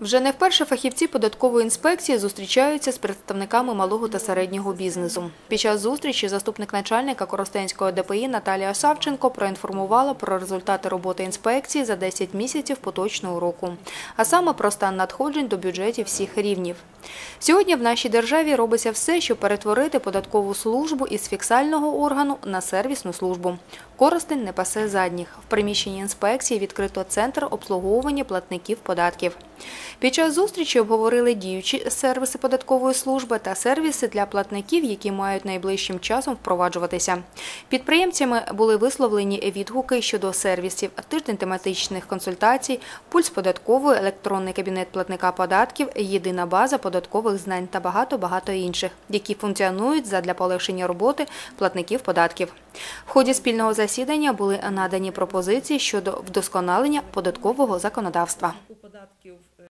Вже не вперше фахівці податкової інспекції зустрічаються з представниками малого та середнього бізнесу. Під час зустрічі заступник начальника Коростенського ДПІ Наталія Савченко проінформувала про результати роботи інспекції за 10 місяців поточного року, а саме про стан надходжень до бюджетів всіх рівнів. Сьогодні в нашій державі робиться все, щоб перетворити податкову службу із фіксального органу на сервісну службу. Коростень не пасе задніх. В приміщенні інспекції відкрито центр обслуговування платників податків. Під час зустрічі обговорили діючі сервіси податкової служби та сервіси для платників, які мають найближчим часом впроваджуватися. Підприємцями були висловлені відгуки щодо сервісів, тиждень тематичних консультацій, пульс податкової, електронний кабінет платника податків, єдина база податкових знань та багато-багато інших, які функціонують задля полегшення роботи платників податків. В ході спільного засідання були надані пропозиції щодо вдосконалення податкового законодавства. У податків